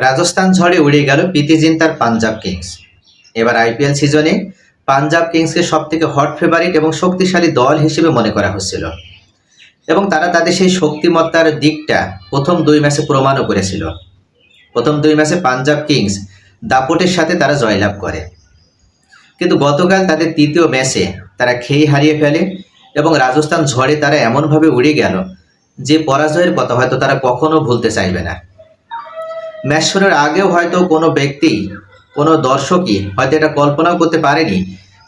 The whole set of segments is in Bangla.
রাজস্থান ঝড়ে উড়ে গেল প্রীতি জিন্তার পাঞ্জাব কিংস। এবার আইপিএল সিজনে পাঞ্জাব কিংসকে সব থেকে হট ফেভারিট এবং শক্তিশালী দল হিসেবে মনে করা হচ্ছিল। এবং তারা তাদের সেই শক্তিমত্তার দিকটা প্রথম দুই ম্যাচে প্রমাণও করেছিল। প্রথম দুই ম্যাচে পাঞ্জাব কিংস দাপটের সাথে তারা জয়লাভ করে। কিন্তু গতকাল তাদের তৃতীয় ম্যাচে তারা খেই হারিয়ে ফেলে এবং রাজস্থান ঝড়ে তারা এমনভাবে উড়ে গেল যে পরাজয়ের কথা হয়তো তারা কখনো ভুলতে চাইবে না। ম্যাচ শুরুর আগেও হয়তো কোনো ব্যক্তি, কোনো দর্শকই হয়তো এটা কল্পনাও করতে পারেনি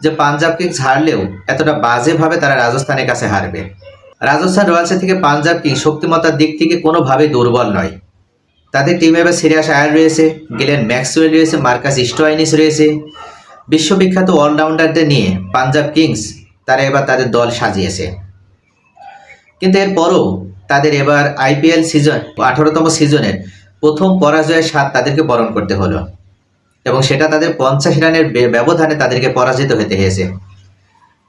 যে পাঞ্জাব কিংস হারলেও এতটা বাজেভাবে তারা রাজস্থানের কাছে হারবে। রাজস্থান রয়্যালসের থেকে পাঞ্জাব কিংস শক্তিমত্তার দিক থেকে কোনোভাবেই দুর্বল নয়। তাদের টিমে এবার সিরিয়াস আয়ার রয়েছে, গেলেন ম্যাক্সওয়েল রয়েছে, মার্কাস স্টোয়াইনিস রয়েছে। বিশ্ববিখ্যাত অলরাউন্ডারদের নিয়ে পাঞ্জাব কিংস তারা এবার তাদের দল সাজিয়েছে। কিন্তু এরপরও তাদের এবার আইপিএল সিজন, আঠারোতম সিজনের প্রথম পরাজয়ের স্বাদ তাদেরকে বরণ করতে হলো। এবং সেটা তাদের পঞ্চাশ রানের ব্যবধানে তাদেরকে পরাজিত হতে হয়েছে।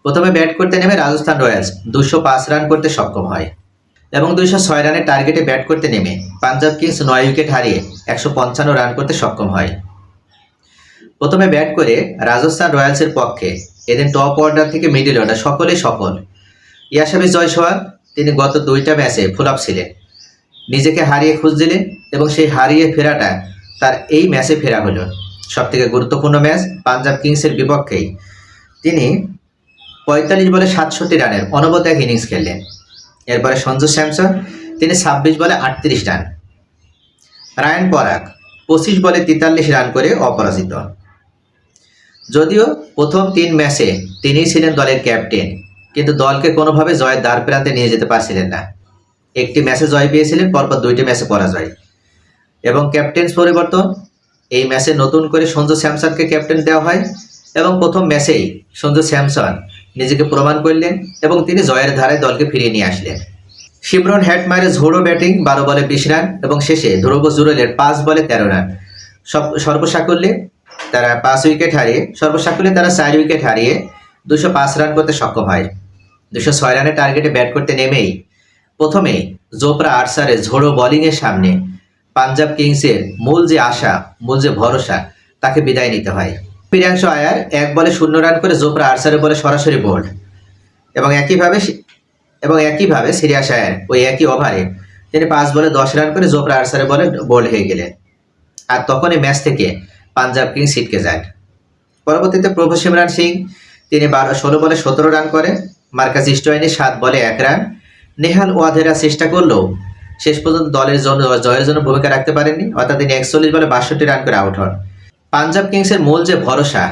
প্রথমে ব্যাট করতে নেমে রাজস্থান রয়্যালস দুশো পাঁচ রান করতে সক্ষম হয়। এবং দুইশো ছয় রানের টার্গেটে ব্যাট করতে নেমে পাঞ্জাব কিংস নয় উইকেট হারিয়ে একশো পঞ্চান্ন রান করতে সক্ষম হয়। প্রথমে ব্যাট করে রাজস্থান রয়্যালসের পক্ষে এদিন টপ অর্ডার থেকে মিডিল অর্ডার সকলেই সফল। ইয়াসাবি জয়সওয়াল, তিনি গত দুইটা ম্যাচে ফুল আপ ছিলেন। নিজেকে হারিয়ে খুঁজ দিলেন এবং সেই হারিয়ে ফেরাটা তার এই ম্যাচে ফেরা হলো। সব থেকে গুরুত্বপূর্ণ ম্যাচ পাঞ্জাব কিংসের বিপক্ষেই। তিনি পঁয়তাল্লিশ বলে সাতষট্টি রানের অনবদ্য এক ইনিংস খেললেন। এরপরে সঞ্জু স্যামসন, তিনি ছাব্বিশ বলে আটত্রিশ রান। রায়ন পরাগ, পঁচিশ বলে তেতাল্লিশ রান করে অপরাজিত। যদিও প্রথম তিন ম্যাচে তিনিই ছিলেন দলের ক্যাপ্টেন, কিন্তু দলকে কোনোভাবে জয়ের দ্বার প্রান্তে নিয়ে যেতে পারছিলেন না। একটি ম্যাচে জয় পেয়েছিলেন, পরপর দুইটি ম্যাচে পরাজয়। এবং ক্যাপ্টেন্স পরিবর্তন, এই ম্যাচে নতুন করে সঞ্জু স্যামসনকে ক্যাপ্টেন দেওয়া হয় এবং প্রথম ম্যাচেই সঞ্জু স্যামসন নিজেকে প্রমাণ করলেন এবং তিনি জয়ের ধারায় দলকে ফিরিয়ে নিয়ে আসলেন। শিমরন হ্যাটমারের ঝোড়ো ব্যাটিং বারো বলে বিশ রান এবং শেষে ধ্রুব জুরেলের পাঁচ বলে তেরো রান সব সর্বসাকুল্যে তারা পাঁচ উইকেট হারিয়ে, সর্বসাকুল্যে তারা চার উইকেট হারিয়ে দুশো পাঁচ রান করতে সক্ষম হয়। দুশো ছয় রানের টার্গেটে ব্যাট করতে নেমেই প্রথমে জোপরা আর্সারের ঝোড়ো বোলিংয়ের সামনে পাঞ্জাব কিংসের মূল যে আশা, মূল যে ভরসা, তাকে বিদায় নিতে হয়। প্রিয়াংশু আয়ার এক বলে শূন্য রান করে জোপরা আর্সারের বলে সরাসরি বোল্ড এবং একইভাবে এবং একইভাবে সিরিয়াস আয়ার ওই একই ওভারে তিনি পাঁচ বলে দশ রান করে জোপরা আর্সারের বলে বোল্ড হয়ে গেলেন। আর তখনই ম্যাচ থেকে পাঞ্জাব কিংস ছিটকে যায়। পরবর্তীতে প্রভু সিমরান সিং, তিনি বারো ষোলো বলে সতেরো রান করে মার্কাস স্টোয়াইনি সাত বলে এক রান নেহাল ওয়াধেরা চেষ্টা করলেও শেষ পর্যন্ত দলের জন্য, জয়ের জন্য ভূমিকা রাখতে পারেননি, অর্থাৎ তিনি একচল্লিশ বলে বাষট্টি রান করে আউট হন। পাঞ্জাব কিংসের মূল যে ভরসা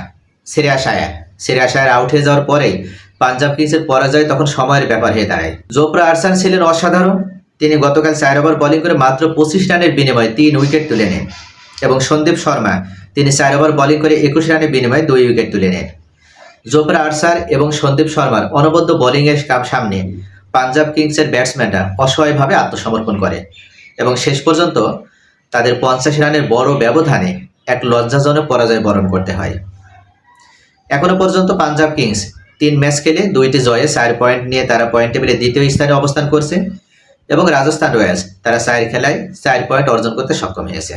সিরিয়াস আয়ার সিরিয়াস আয়ার আউট হয়ে যাওয়ার পরেই পাঞ্জাব কিংসের পরাজয় তখন সময়ের ব্যাপার হয়ে দাঁড়ায়। জোপরা আরসান ছিলেন অসাধারণ। তিনি গতকাল চার ওভার বোলিং করে মাত্র পঁচিশ রানের বিনিময়ে তিন উইকেট তুলে নেন। এবং সন্দীপ শর্মা, তিনি চার ওভার বোলিং করে একুশ রানের বিনিময়ে দুই উইকেট তুলে নেন। জোপরা আরসার এবং সন্দীপ শর্মার অনবদ্য বোলিংয়ের কাম সামনে পাঞ্জাব কিংসের ব্যাটসম্যানরা অসহায়ভাবে আত্মসমর্পণ করে এবং শেষ পর্যন্ত তাদের পঞ্চাশ রানের বড় ব্যবধানে এক লজ্জাজনক পরাজয় বরণ করতে হয়। এখনও পর্যন্ত পাঞ্জাব কিংস তিন ম্যাচ খেলে দুইটি জয়ে চার পয়েন্ট নিয়ে তারা পয়েন্ট টেবিলে দ্বিতীয় স্থানে অবস্থান করছে এবং রাজস্থান রয়্যালস তারা চার খেলায় চার পয়েন্ট অর্জন করতে সক্ষম হয়েছে।